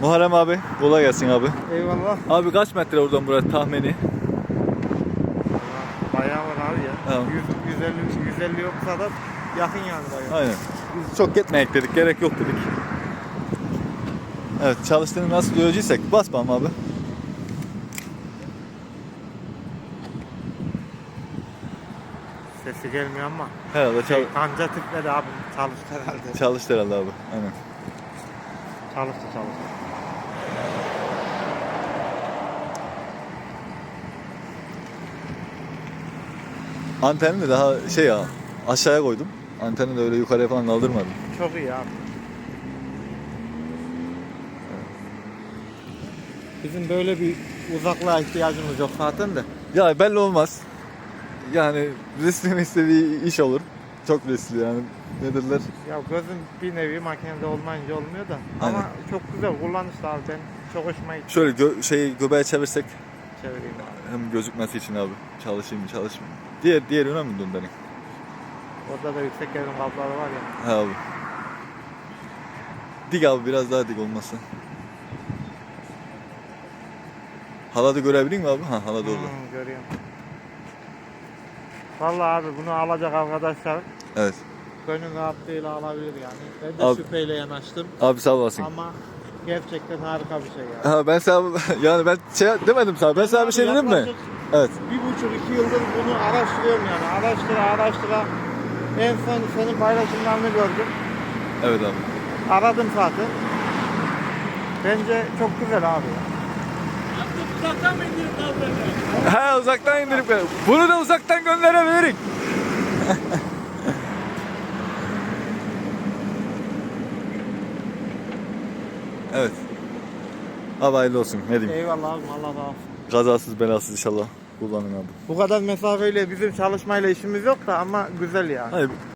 Muharrem abi kolay gelsin abi. Eyvallah. Abi kaç metre oradan buraya tahmini? Bayağı var abi ya. Tamam. 100, 150, 150 yoksa da yakın yani bayağı. Aynen. Biz çok gitmeyek dedik. Gerek yok dedik. Evet çalıştığını nasıl duyacaksak bas bana abi. Sesi gelmiyor ama. Herhalde çal Şey, kanca tıkladı abi. Çalıştı herhalde. çalıştı herhalde abi. Aynen. Çalıştı çalıştı. Antenini de daha şey ya aşağıya koydum. Anteni de öyle yukarıya falan kaldırmadım. Çok iyi abi. Bizim böyle bir uzaklığa ihtiyacımız yok zaten de. Ya belli olmaz. Yani riskin istediği iş olur. Çok riskli yani. Ne derler? Ya gözüm bir nevi makinede olmayınca olmuyor da. Aynen. Ama çok güzel kullanışlı abi. Ben çok hoşuma gitti. Şöyle gö- şeyi göbeğe çevirsek Çevireyim abi. hem gözükmesi için abi. Çalışayım mı çalışmayayım. mı? Diğer diğer yöne mi dön benim? Orada da yüksek gerilim kabloları var ya. Ha abi. Dik abi biraz daha dik olması. Haladı görebilir mi abi? Ha hala orada. Hmm, görüyorum. Vallahi abi bunu alacak arkadaşlar Evet. Gönül rahatlığıyla alabilir yani. Ben de Abi- şüpheyle yanaştım Abi sağ olasın. ama gerçekten harika bir şey yani. Ha ben sana yani ben şey demedim sana. Ben sana bir şey dedim mi? Yaklaşık Evet. Bir buçuk iki yıldır bunu araştırıyorum yani. Araştıra araştıra en son senin paylaşımlarını gördüm. Evet abi. Aradım zaten. Bence çok güzel abi. Ha uzaktan indirip Bunu da uzaktan gönderebilirik. evet. Abi hayırlı olsun. Ne diyeyim? Eyvallah abi Allah razı olsun. Kazasız belasız inşallah kullanın abi. Bu kadar mesafeyle bizim çalışmayla işimiz yok da ama güzel yani. Hayır